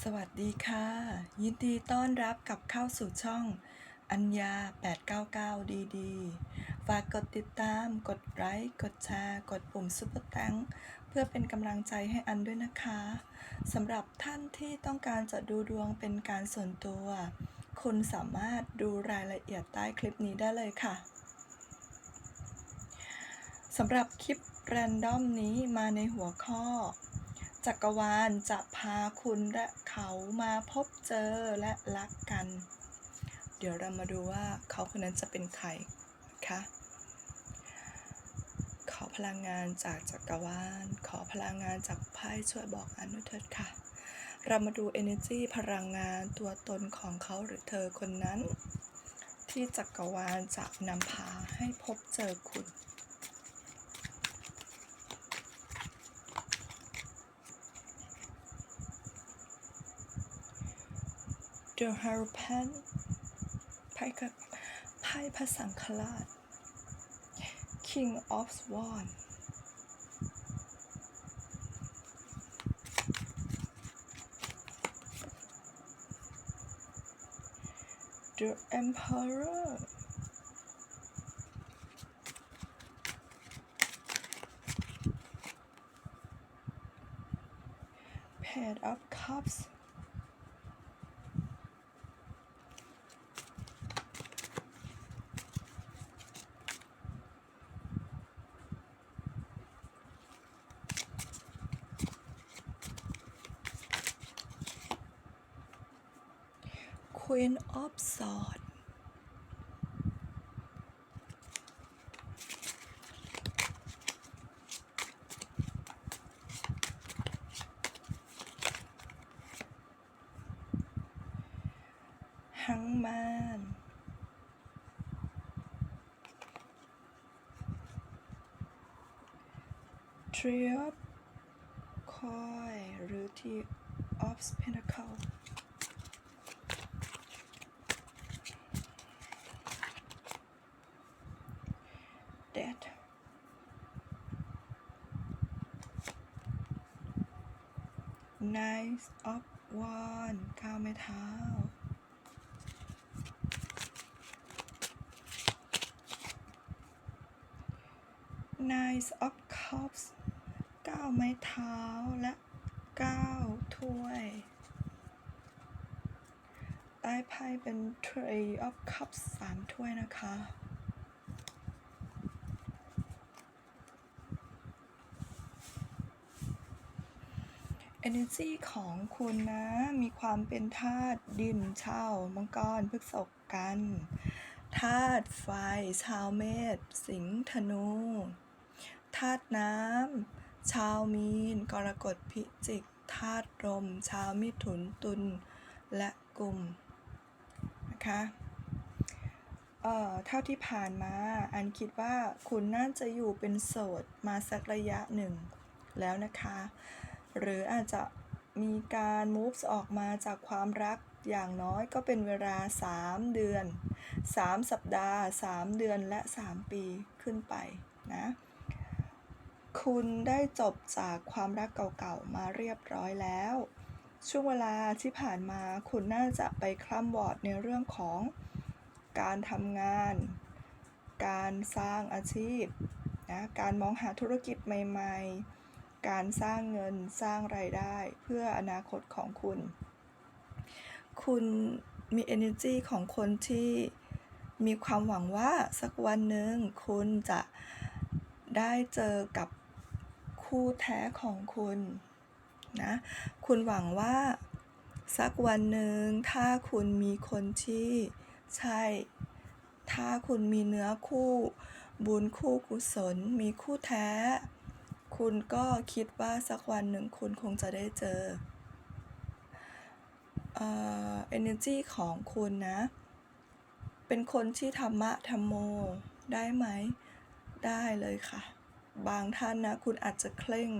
สวัสดีค่ะ ยินดีต้อนรับกับเข้าสู่ช่อง อัญญา 899 ดีดีฝากกดติดตาม กดไลค์กดแชร์ กดปุ่มซุปเปอร์แตงเพื่อเป็นกำลังใจให้อันด้วยนะคะสำหรับท่านที่ต้องการจะดูดวงเป็นการส่วนตัว คุณสามารถดูรายละเอียดใต้คลิปนี้ได้เลยค่ะสำหรับคลิปแรนดอมนี้มาในหัวข้อ จักรวาลจะพาคุณและเขามาพบเจอและรักกัน เดี๋ยวเรามาดูว่าเขาคนนั้นจะเป็นใครคะขอพลังงานจากจักรวาล ขอพลังงานจากไพ่ช่วยบอกอันด้วยเถิดค่ะ เรามาดู energy พลังงานตัวตนของเขาหรือเธอคนนั้น ที่จักรวาลจะนำพาให้พบเจอคุณ The h a r p a n ไพ่กับไพ่พระสังฆราช King of Swan The Emperor Page of Cups Queen of Swords Hangman Three of Coin หรือ T of Pentacle Dead Nine of Wands ก้าวไม้เท้า Nine of Cups เก้าไม้เท้าและเก้าถ้วย ใต้ไพ่เป็น Three of Cups สามถ้วยนะคะ Energy ของคุณนะ มีความเป็นธาตุดินเช่ามังกรพฤษภกันธาตุไฟชาวเมษสิงธนูาตุน้ำ ชาวมีน กรกฎพิจิกธาตุลม ชาวมิถุนตุลและกลุ่มนะคะเอ่อเท่าที่ผ่านมาอันคิดว่าคุณน่าจะอยู่เป็นโสดมาสักระยะหนึ่งแล้วนะคะ หรืออาจจะมีการ move ออกมาจากความรักอย่างน้อยก็เป็นเวลา 3 เดือน 3 สัปดาห์ 3 เดือนและ 3 ปีขึ้นไปนะ คุณได้จบจากความรักเก่าๆมาเรียบร้อยแล้ว ช่วงเวลาที่ผ่านมาคุณน่าจะไปคล่ำวอร์ดในเรื่องของการทำงาน การสร้างอาชีพนะการมองหาธุรกิจใหม่ ๆ การสร้างเงินสร้างไรายได้เพื่ออนาคตของคุณ คุณมี energy ของคนที่มีความหวังว่าสักวันหนึ่งคุณจะได้เจอกับ คู่แท้ของคุณนะคุณหวังว่าสักวันหนึ่งถ้าคุณมีคนที่ใช่ ถ้าคุณมีเนื้อคู่ บุญคู่กุศล มีคู่แท้ คุณก็คิดว่าสักวันหนึ่งคุณคงจะได้เจอเอ่อ energy ของคุณนะ เป็นคนที่ธรรมะธรรมโมได้ไหม ได้เลยค่ะ บางท่านนะคุณอาจจะเคร่ง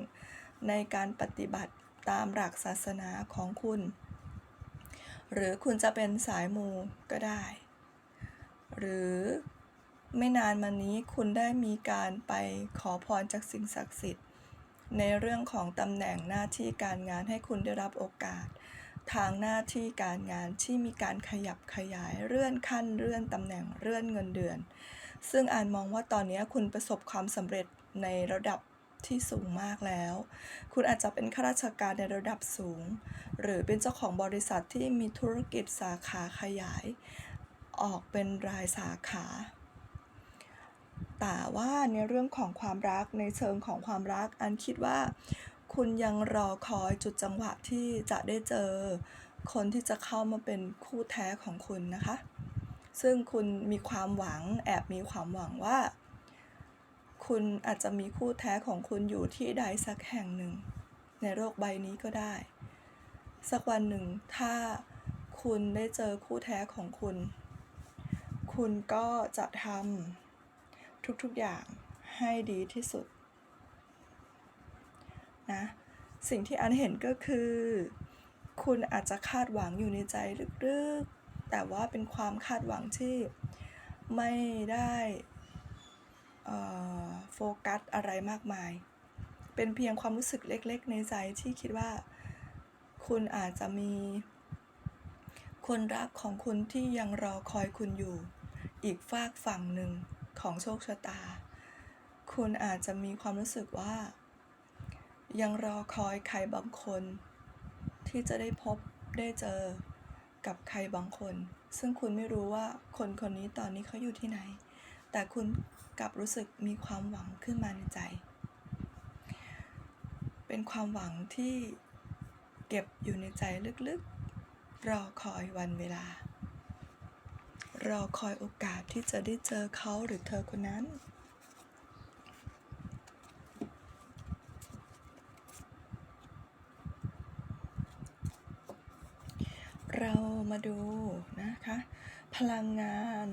ในการปฏิบัติตามหลักศาสนาของคุณ หรือคุณจะเป็นสายมูก็ได้ หรือไม่นานมานี้คุณได้มีการไปขอพรจากสิ่งศักดิ์สิทธิ์ ในเรื่องของตำแหน่งหน้าที่การงานให้คุณได้รับโอกาส ทางหน้าที่การงานที่มีการขยับขยายเลื่อนขั้นเลื่อนตำแหน่งเลื่อนเงินเดือน ซึ่งอ่านมองว่าตอนนี้คุณประสบความสำเร็จ ในระดับที่สูงมากแล้ว คุณอาจจะเป็นข้าราชการในระดับสูง หรือเป็นเจ้าของบริษัทที่มีธุรกิจสาขาขยาย ออกเป็นรายสาขา แต่ว่าในเรื่องของความรักในเชิงของความรัก อันคิดว่า คุณยังรอคอยจุดจังหวะที่จะได้เจอ คนที่จะเข้ามาเป็นคู่แท้ของคุณนะคะ ซึ่งคุณมีความหวังแอบมีความหวังว่า คุณอาจจะมีคู่แท้ของคุณอยู่ที่ใดสักแห่งหนึ่ง ในโลกใบนี้ก็ได้ สักวันหนึ่ง ถ้าคุณได้เจอคู่แท้ของคุณ คุณก็จะทำทุกๆอย่างให้ดีที่สุดนะสิ่งที่อันเห็นก็คือ คุณอาจจะคาดหวังอยู่ในใจลึกๆ แต่ว่าเป็นความคาดหวังที่ไม่ได้ โฟกัสอะไรมากมาย เป็นเพียงความรู้สึกเล็ก ๆ ในใจที่คิดว่าคุณอาจจะมีคนรักของคุณที่ยังรอคอยคุณอยู่ อีกฝากฝั่งหนึ่งของโชคชะตา คุณอาจจะมีความรู้สึกว่า ยังรอคอยใครบางคน ที่จะได้พบได้เจอกับใครบางคน ซึ่งคุณไม่รู้ว่าคนคนนี้ตอนนี้เขาอยู่ที่ไหน แต่คุณ กลับรู้สึกมีความหวังขึ้นมาในใจ เป็นความหวังที่เก็บอยู่ในใจลึกๆ รอคอยวันเวลา รอคอยโอกาสที่จะได้เจอเขาหรือเธอคนนั้นเรามาดูนะคะ พลังงาน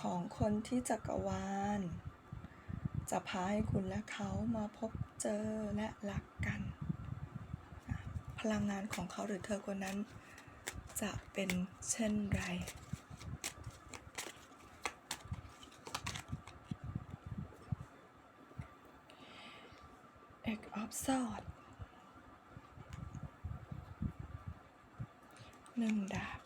ของคนที่จักรวาล จะพาให้คุณและเขามาพบเจอและรักกัน พลังงานของเขาหรือเธอคนนั้น จะเป็นเช่นไรเอกออฟซอดหนึ่งดาบ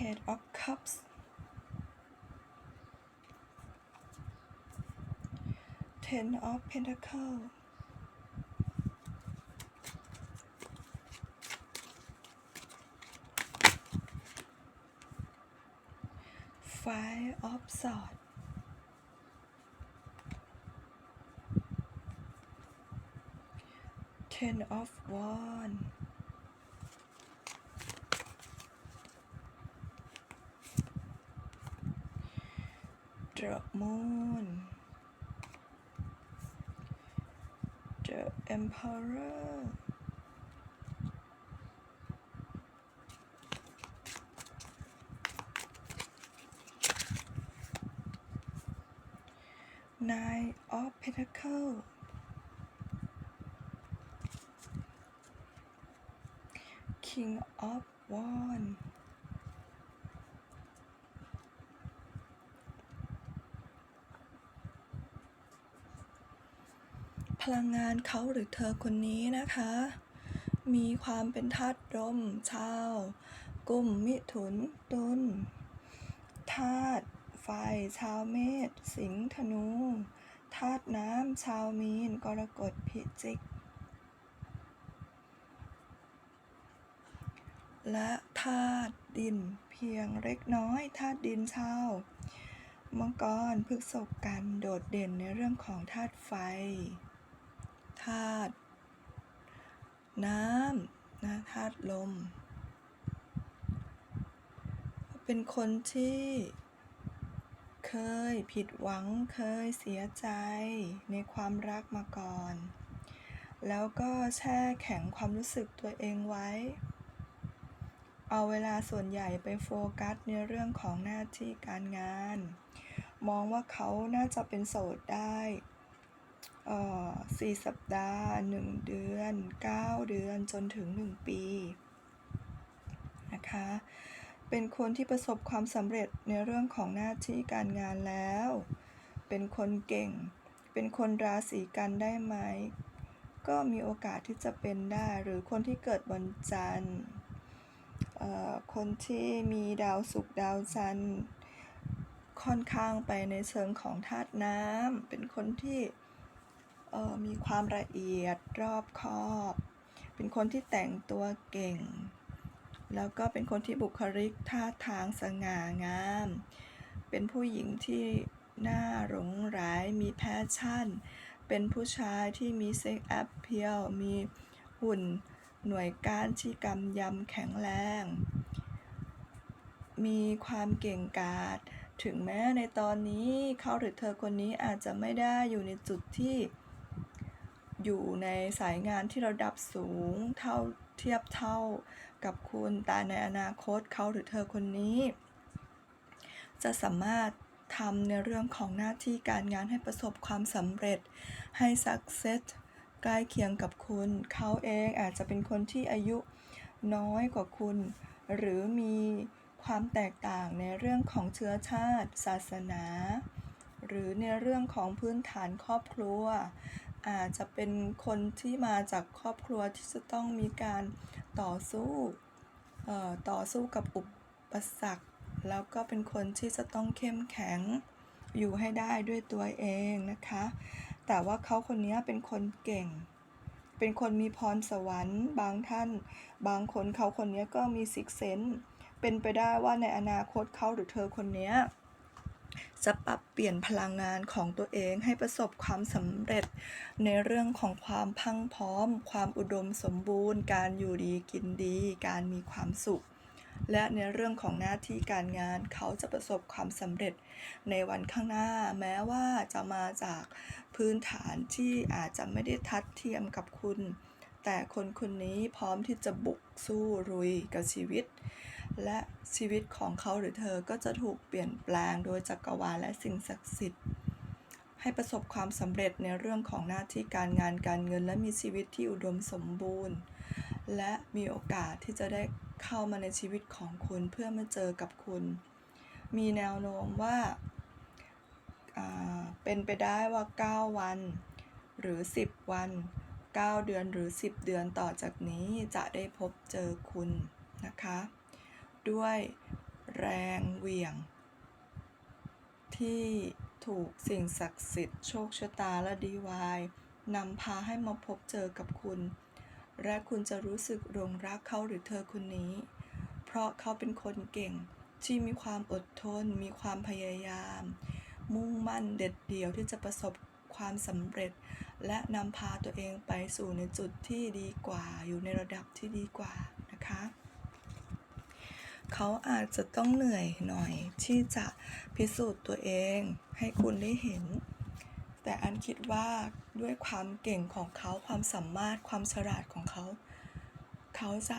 Page of Cups. Ten of Pentacles. Five of Swords. Ten of Wands The Moon Emperor. Nine of Pentacles. King of Wands ลังงานเขาหรือเธอคนนี้นะคะ มีความเป็นธาตุลมชาว กุมมิถุนตุลธาตุไฟชาวเมษสิงห์ธนูธาตุน้ำชาวมีนกรกฎพิจิก และธาตุดินเพียงเล็กน้อยธาตุดินชาวมังกรพฤกษกกันโดดเด่นในเรื่องของธาตุไฟ ธาตุน้ำนะธาตุลม เป็นคนที่เคยผิดหวังเคยเสียใจในความรักมาก่อน แล้วก็แช่แข็งความรู้สึกตัวเองไว้ เอาเวลาส่วนใหญ่ไปโฟกัสในเรื่องของหน้าที่การงาน มองว่าเขาน่าจะเป็นโสดได้ สี่สัปดาห์หนึ่งเดือนเก้าเดือนจนถึงหนึ่งปีนะคะ เป็นคนที่ประสบความสำเร็จในเรื่องของหน้าที่การงานแล้ว เป็นคนเก่ง เป็นคนราศีกันได้ไหม ก็มีโอกาสที่จะเป็นได้ หรือคนที่เกิดวันจันทร์เอ่อคนที่มีดาวศุกร์ดาวจันทร์ค่อนข้างไปในเชิงของธาตุน้ำเป็นคนที่ ออมีความละเอียดรอบคอบ เป็นคนที่แต่งตัวเก่ง แล้วก็เป็นคนที่บุคลิกท่าทางสง่างาม เป็นผู้หญิงที่น่าหลงไหลมีแพชชั่น เป็นผู้ชายที่มีเซ็กแอปเพียลมีหุ่นหน่วยก้านที่กำยำแข็งแรง มีความเก่งกาจถึงแม้ในตอนนี้เขาหรือเธอคนนี้อาจจะไม่ได้อยู่ในจุดที่ อยู่ในสายงานที่ระดับสูงเท่าเทียบเท่ากับคุณแต่ในอนาคตเขาหรือเธอคนนี้ จะสามารถทำในเรื่องของหน้าที่การงานให้ประสบความสำเร็จให้ success ใกล้เคียงกับคุณ เขาเองอาจจะเป็นคนที่อายุน้อยกว่าคุณ หรือมีความแตกต่างในเรื่องของเชื้อชาติ ศาสนา หรือในเรื่องของพื้นฐานครอบครัว อาจจะเป็นคนที่มาจากครอบครัวที่จะต้องมีการต่อสู้เอ่อต่อสู้กับอุปสรรค แล้วก็เป็นคนที่จะต้องเข้มแข็งอยู่ให้ได้ด้วยตัวเองนะคะ แต่ว่าเขาคนนี้เป็นคนเก่ง เป็นคนมีพรสวรรค์บางท่าน บางคนเขาคนนี้ก็มีซิกเซนเป็นไปได้ว่าในอนาคตเขาหรือเธอคนนี้ จะปรับเปลี่ยนพลังงานของตัวเองให้ประสบความสำเร็จ ในเรื่องของความพังพร้อม ความอุดมสมบูรณ์ การอยู่ดีกินดี การมีความสุข และในเรื่องของหน้าที่การงานเขาจะประสบความสำเร็จในวันข้างหน้า แม้ว่าจะมาจากพื้นฐานที่อาจจะไม่ได้ทัดเทียมกับคุณ แต่คนคนนี้พร้อมที่จะบุกสู้รุยกับชีวิต และชีวิตของเขาหรือเธอก็จะถูกเปลี่ยนแปลงโดยจักรวาลและสิ่งศักดิ์สิทธิ์ ให้ประสบความสำเร็จในเรื่องของหน้าที่การงานการเงิน และมีชีวิตที่อุดมสมบูรณ์ และมีโอกาสที่จะได้เข้ามาในชีวิตของคุณเพื่อมาเจอกับคุณ มีแนวโน้มว่าาเป็นไปได้ว่า 9 วัน หรือ 10 วัน 9 เดือนหรือ 10 เดือนต่อจากนี้จะได้พบเจอคุณนะคะ ด้วยแรงเหวี่ยง ที่ถูกสิ่งศักดิ์สิทธิ์โชคชะตาและดีวายนำพาให้มาพบเจอกับคุณ และคุณจะรู้สึกหลงรักเขาหรือเธอคนนี้ เพราะเขาเป็นคนเก่งที่มีความอดทน มีความพยายาม มุ่งมั่นเด็ดเดี่ยวที่จะประสบความสำเร็จ และนำพาตัวเองไปสู่ในจุดที่ดีกว่า อยู่ในระดับที่ดีกว่านะคะ เขาอาจจะต้องเหนื่อยหน่อยที่จะพิสูจน์ตัวเองให้คุณได้เห็น แต่อันคิดว่าด้วยความเก่งของเขาความสามารถความฉลาดของเขา เขาจะ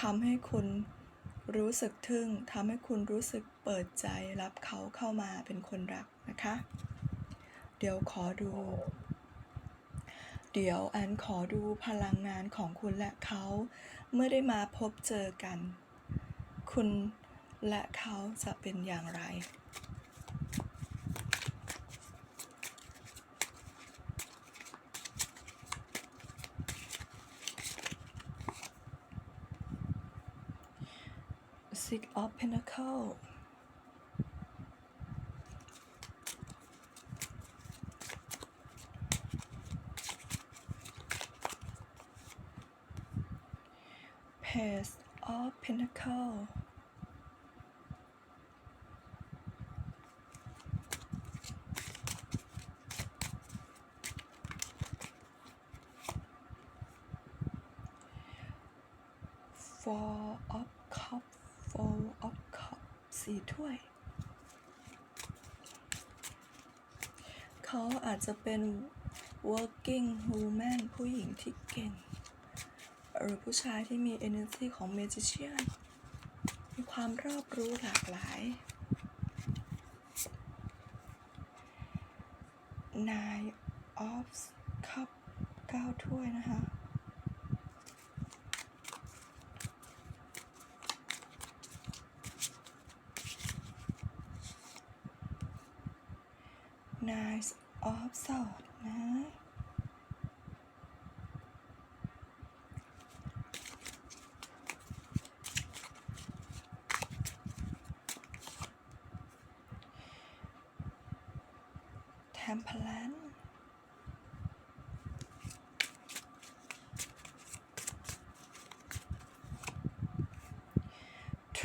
ทำให้คุณรู้สึกทึ่งทำให้คุณรู้สึกเปิดใจรับเขาเข้ามาเป็นคนรักนะคะ เดี๋ยวขอดู เดี๋ยวอันขอดูพลังงานของคุณและเขา เมื่อได้มาพบเจอกัน คุณและเขาจะเป็นอย่างไร Six of Pentacle Page of Pentacle Four of Cups four of cups สี่ถ้วย เขาอา จะเป็น working woman ผู้หญิงที่เก่ง หรือผู้ชายที่มี energy ของ magician มีความรอบรู้หลากหลาย nine of cup เก้าถ้วยนะคะ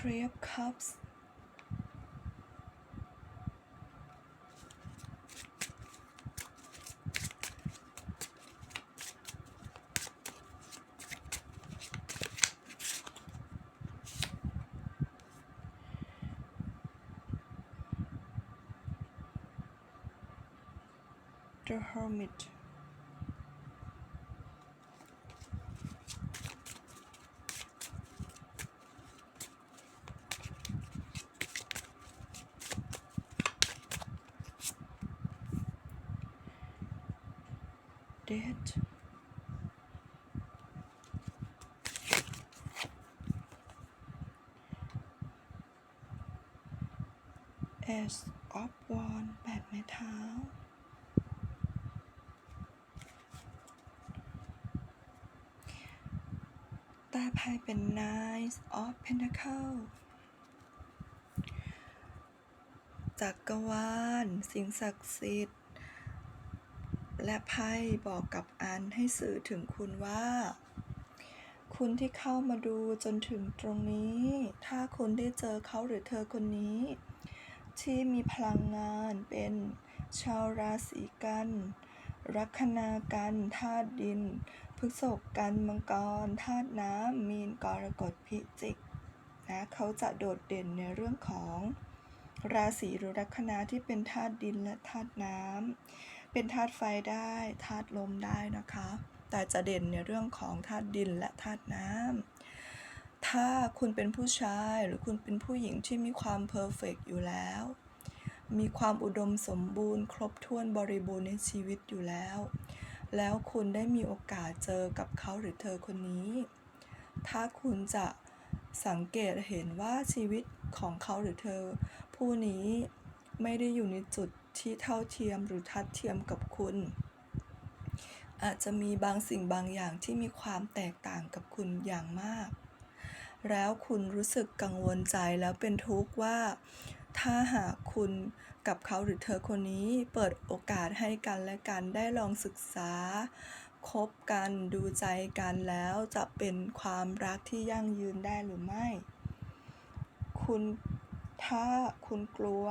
three of cups. The hermit ใต้ไพ่เป็น Nine of Pentacle จักรวาล สิ่งศักดิ์สิทธิ์ และไพ่บอกกับอันให้สื่อถึงคุณว่า คุณที่เข้ามาดูจนถึงตรงนี้ ถ้าคุณได้เจอเขาหรือเธอคนนี้ ที่มีพลังงานเป็นชาวราศีกัน ลัคนากันธาตุดิน พฤษภกันมังกรธาตุน้ำมีนกรกฎพิจิกนะเขาจะโดดเด่นในเรื่องของราศีหรือลัคนาที่เป็นธาตุดินและธาตุน้ำเป็นธาตุไฟได้ธาตุลมได้นะคะ แต่จะเด่นในเรื่องของธาตุดินและธาตุน้ำถ้าคุณเป็นผู้ชายหรือคุณเป็นผู้หญิงที่มีความเพอร์เฟกอยู่แล้ว มีความอุดมสมบูรณ์ ครบถ้วนบริบูรณ์ในชีวิตอยู่แล้ว แล้วคุณได้มีโอกาสเจอกับเขาหรือเธอคนนี้ ถ้าคุณจะสังเกตเห็นว่าชีวิตของเขาหรือเธอ ผู้นี้ไม่ได้อยู่ในจุดที่เท่าเทียมหรือทัดเทียมกับคุณ อาจจะมีบางสิ่งบางอย่างที่มีความแตกต่างกับคุณอย่างมาก แล้วคุณรู้สึกกังวลใจแล้วเป็นทุกข์ว่า ถ้าหากคุณกับเขาหรือเธอคนนี้เปิดโอกาสให้กันและกันได้ลองศึกษา คบกันดูใจกันแล้วจะเป็นความรักที่ยั่งยืนได้หรือไม่ คุณถ้าคุณกลัว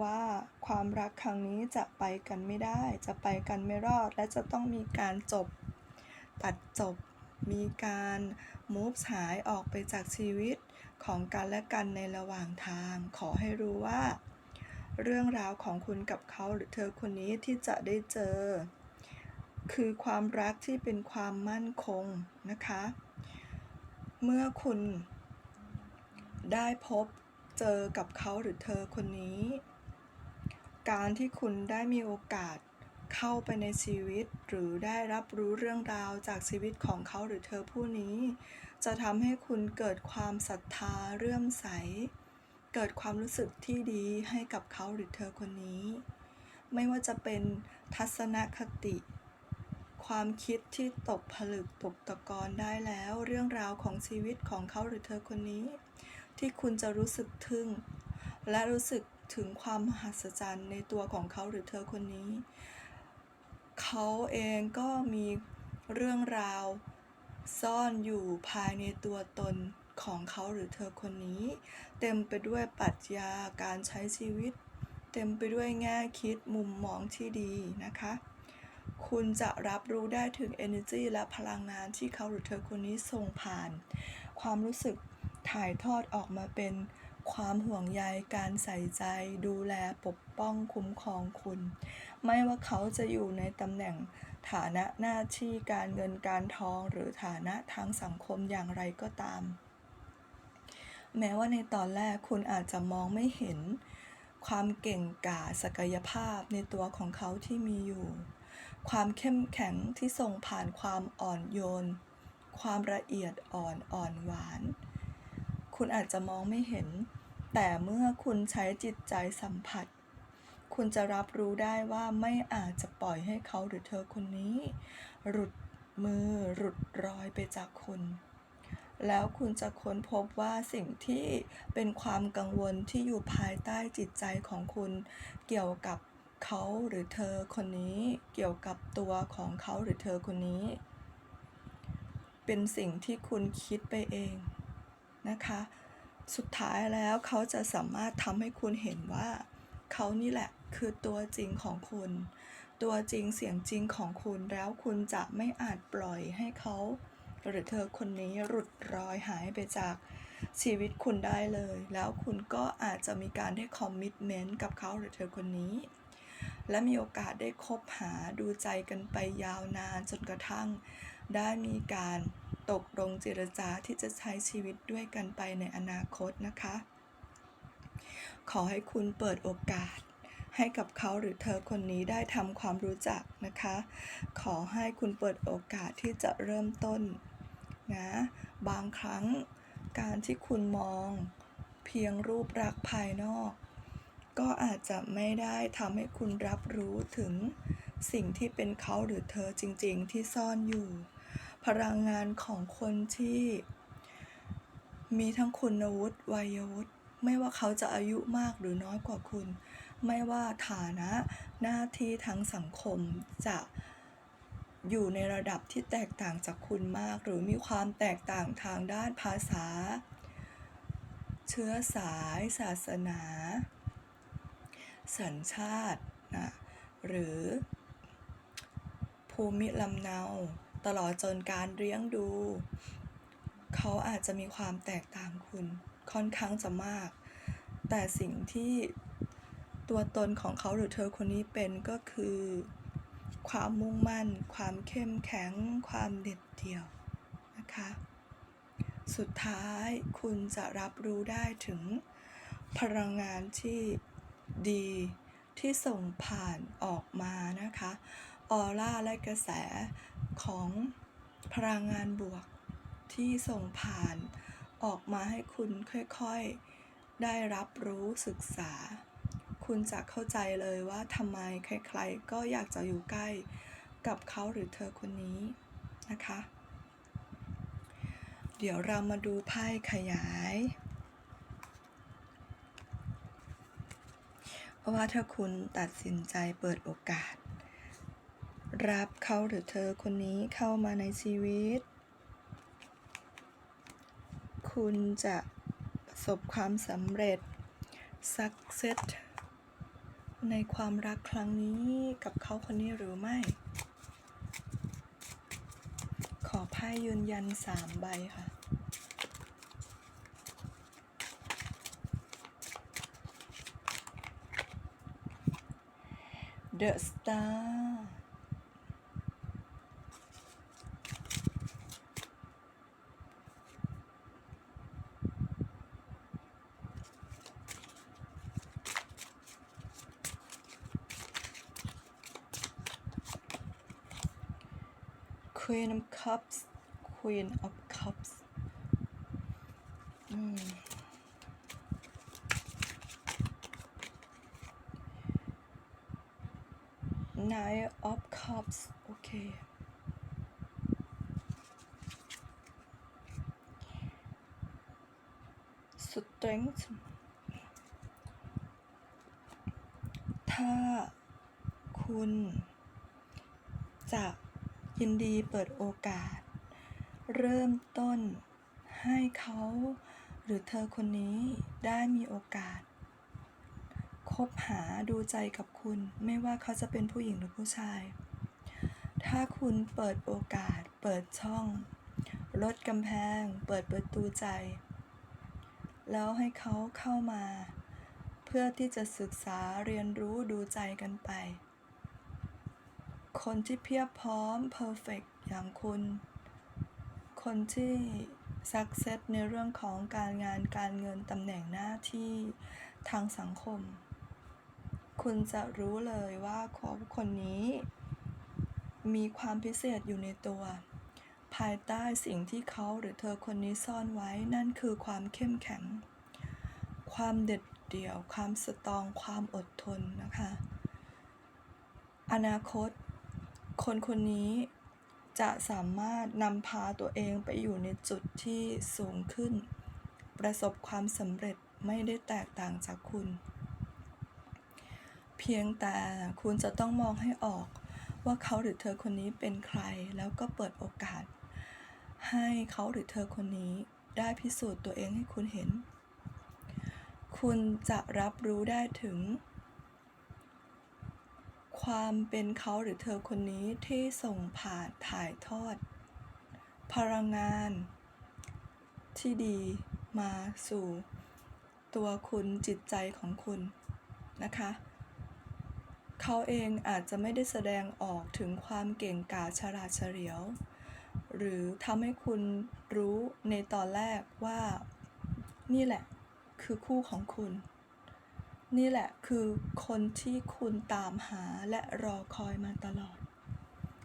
ว่าความรักครั้งนี้จะไปกันไม่ได้ จะไปกันไม่รอด และจะต้องมีการจบ ตัดจบ มีการมูฟหายออกไปจากชีวิต ของกันและกันในระหว่างทาง ขอให้รู้ว่า เรื่องราวของคุณกับเขาหรือเธอคนนี้ที่จะได้เจอ คือความรักที่เป็นความมั่นคงนะคะ เมื่อคุณได้พบเจอกับเขาหรือเธอคนนี้ การที่คุณได้มีโอกาสเข้าไปในชีวิต หรือได้รับรู้เรื่องราวจากชีวิตของเขาหรือเธอผู้นี้ จะทำให้คุณเกิดความศรัทธาเรื่อมใส เกิดความรู้สึกที่ดีให้กับเขาหรือเธอคนนี้ ไม่ว่าจะเป็นทัศนคติ ความคิดที่ตกผลึกตกตะกอนได้แล้ว เรื่องราวของชีวิตของเขาหรือเธอคนนี้ ที่คุณจะรู้สึกทึ่ง และรู้สึกถึงความมหัศจรรย์ในตัวของเขาหรือเธอคนนี้ เขาเองก็มีเรื่องราว ซ่อนอยู่ภายในตัวตนของเขาหรือเธอคนนี้ เต็มไปด้วยปรัชญาการใช้ชีวิต เต็มไปด้วยแง่คิดมุมมองที่ดีนะคะ คุณจะรับรู้ได้ถึง energy และพลังงานที่เขาหรือเธอคนนี้ส่งผ่าน ความรู้สึกถ่ายทอดออกมาเป็นความห่วงใยการใส่ใจ ดูแลปกป้องคุ้มครองคุณ ไม่ว่าเขาจะอยู่ในตำแหน่ง ฐานะหน้าที่การเงินการทองหรือฐานะทางสังคมอย่างไรก็ตาม แม้ว่าในตอนแรกคุณอาจจะมองไม่เห็น ความเก่งกาจศักยภาพในตัวของเขาที่มีอยู่ ความเข้มแข็งที่ส่งผ่านความอ่อนโยน ความละเอียดอ่อนอ่อนหวาน คุณอาจจะมองไม่เห็น แต่เมื่อคุณใช้จิตใจสัมผัส คุณจะรับรู้ได้ว่าไม่อาจจะปล่อยให้เขาหรือเธอคนนี้ หลุดมือหลุดรอยไปจากคุณ แล้วคุณจะค้นพบว่าสิ่งที่เป็นความกังวลที่อยู่ภายใต้จิตใจของคุณ เกี่ยวกับเขาหรือเธอคนนี้ เกี่ยวกับตัวของเขาหรือเธอคนนี้ เป็นสิ่งที่คุณคิดไปเองนะคะ สุดท้ายแล้วเขาจะสามารถทำให้คุณเห็นว่า เขานี่แหละ คือตัวจริงของคุณ ตัวจริงเสียงจริงของคุณแล้วคุณจะไม่อาจปล่อยให้เขา หรือเธอคนนี้หลุดรอยหายไปจากชีวิตคุณได้เลย แล้วคุณก็อาจจะมีการได้คอมมิชเมนต์กับเขาหรือเธอคนนี้ และมีโอกาสได้คบหาดูใจกันไปยาวนานจนกระทั่ง ได้มีการตกลงเจรจาที่จะใช้ชีวิตด้วยกันไปในอนาคตนะคะ ขอให้คุณเปิดโอกาส ให้กับเขาหรือเธอคนนี้ได้ทำความรู้จักนะคะ ขอให้คุณเปิดโอกาสที่จะเริ่มต้นนะบางครั้งการที่คุณมองเพียงรูปลักภายนอก ก็อาจจะไม่ได้ทำให้คุณรับรู้ถึงสิ่งที่เป็นเขาหรือเธอจริง ๆ ที่ซ่อนอยู่ พลังงานของคนที่ มีทั้งคุณวุฒิวัยวุฒิไม่ว่าเขาจะอายุมากหรือน้อยกว่าคุณ ไม่ว่าฐานะหน้าที่ทางสังคมจะอยู่ในระดับที่แตกต่างจากคุณมาก หรือมีความแตกต่างทางด้านภาษา เชื้อสาย ศาสนา สัญชาตินะหรือภูมิลำเนา ตลอดจนการเลี้ยงดู เขาอาจจะมีความแตกต่างคุณค่อนข้างจะมาก แต่สิ่งที่ ตัวตนของเขาหรือเธอคนนี้เป็นก็คือ ความมุ่งมั่น ความเข้มแข็ง ความเด็ดเดี่ยวนะคะ สุดท้ายคุณจะรับรู้ได้ถึงพลังงานที่ดีที่ส่งผ่านออกมานะคะ ออร่าและกระแสของพลังงานบวกที่ส่งผ่านออกมาให้คุณค่อยๆ ได้รับรู้ศึกษา คุณจะเข้าใจเลยว่าทำไมใครๆ ก็อยากจะอยู่ใกล้กับเขาหรือเธอคนนี้นะคะ เดี๋ยวเรามาดูไพ่ขยายว่าถ้าคุณตัดสินใจเปิดโอกาส รับเขาหรือเธอคนนี้เข้ามาในชีวิต คุณจะประสบความสำเร็จ success ในความรักครั้งนี้กับเขาคนนี้หรือไม่ ขอไพ่ยืนยันสามใบค่ะ The Star Queen of Cups Queen of Cups อืม Nine of Cups โอเค Strength ถ้าคุณจะยินดีเปิดโอกาส เริ่มต้นให้เขาหรือเธอคนนี้ได้มีโอกาส คบหาดูใจกับคุณไม่ว่าเขาจะเป็นผู้หญิงหรือผู้ชาย ถ้าคุณเปิดโอกาส เปิดช่อง ลดกำแพง เปิดประตูใจ แล้วให้เขาเข้ามา เพื่อที่จะศึกษาเรียนรู้ดูใจกันไป คนที่เพียบพร้อม perfect อย่างคุณ คนที่ success ในเรื่องของการงานการเงินตำแหน่งหน้าที่ทางสังคม คุณจะรู้เลยว่าคนคนนี้ มีความพิเศษอยู่ในตัว ภายใต้สิ่งที่เขาหรือเธอคนนี้ซ่อนไว้นั่นคือความเข้มแข็ง ความเด็ดเดี่ยว ความสตรอง ความอดทนนะคะ อนาคต คนคนนี้ จะสามารถนำพาตัวเองไปอยู่ในจุดที่สูงขึ้น ประสบความสำเร็จไม่ได้แตกต่างจากคุณ เพียงแต่คุณจะต้องมองให้ออกว่าเขาหรือเธอคนนี้เป็นใครแล้วก็เปิดโอกาส ให้เขาหรือเธอคนนี้ได้พิสูจน์ตัวเองให้คุณเห็น คุณจะรับรู้ได้ถึง ความเป็นเขาหรือเธอคนนี้ที่ส่งผ่านถ่ายทอด พลังงาน ที่ดีมาสู่ ตัวคุณจิตใจของคุณนะคะ เขาเองอาจจะไม่ได้แสดงออกถึงความเก่งกาจฉลาดเฉลียว หรือทำให้คุณรู้ในตอนแรกว่า นี่แหละคือคู่ของคุณ นี่แหละคือคนที่คุณตามหาและรอคอยมาตลอด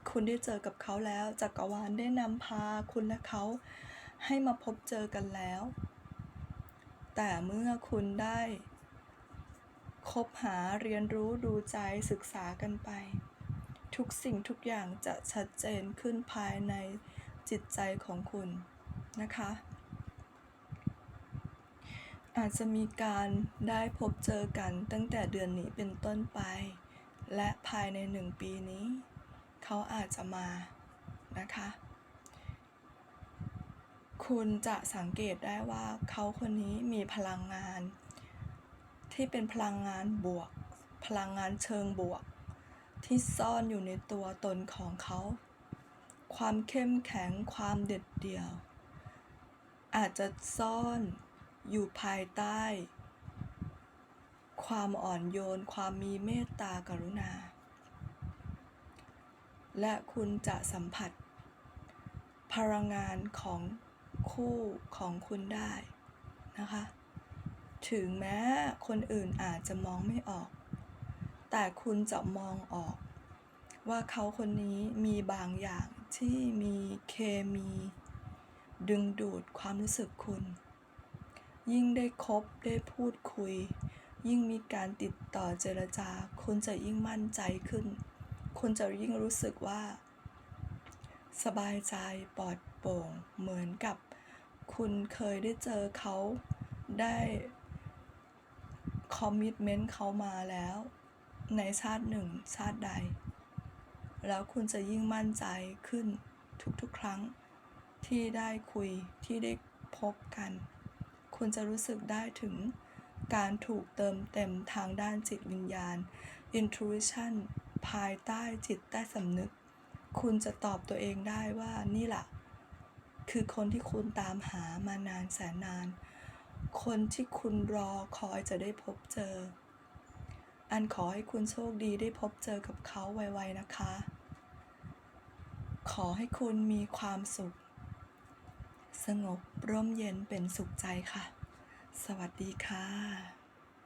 คุณได้เจอกับเขาแล้วจักรวาลได้นำพาคุณและเขาให้มาพบเจอกันแล้ว แต่เมื่อคุณได้คบหาเรียนรู้ดูใจศึกษากันไป ทุกสิ่งทุกอย่างจะชัดเจนขึ้นภายในจิตใจของคุณนะคะ อาจจะมีการได้พบเจอกันตั้งแต่เดือนนี้เป็นต้นไป และภายในหนึ่งปีนี้ เขาอาจจะมานะคะ คุณจะสังเกตได้ว่าเขาคนนี้มีพลังงาน ที่เป็นพลังงานบวก พลังงานเชิงบวก ที่ซ่อนอยู่ในตัวตนของเขา ความเข้มแข็งความเด็ดเดี่ยว อาจจะซ่อน อยู่ภายใต้ ความอ่อนโยน ความมีเมตตากรุณา และคุณจะสัมผัส พลังงานของคู่ของคุณได้นะคะ ถึงแม้คนอื่นอาจจะมองไม่ออก แต่คุณจะมองออก ว่าเขาคนนี้มีบางอย่างที่มีเคมี ดึงดูดความรู้สึกคุณ ยิ่งได้คบได้พูดคุย ยิ่งมีการติดต่อเจรจา คุณจะยิ่งมั่นใจขึ้น คุณจะยิ่งรู้สึกว่า สบายใจปลอดโปร่งเหมือนกับ คุณเคยได้เจอเขาได้คอมมิ t เมนต์เขามาแล้ว ในชาติหนึ่งชาติใด แล้วคุณจะยิ่งมั่นใจขึ้นทุกๆครั้งที่ได้คุยที่ได้พบกัน คุณจะรู้สึกได้ถึงการถูกเติมเต็มทางด้านจิตวิญญาณ intuition ภายใต้จิตใต้สำนึก คุณจะตอบตัวเองได้ว่านี่แหละคือคนที่คุณตามหามานานแสนนาน คนที่คุณรอคอยจะได้พบเจอ อันขอให้คุณโชคดีได้พบเจอกับเขาไวๆนะคะ ขอให้คุณมีความสุข สงบร่มเย็นเป็นสุขใจค่ะ สวัสดีค่ะ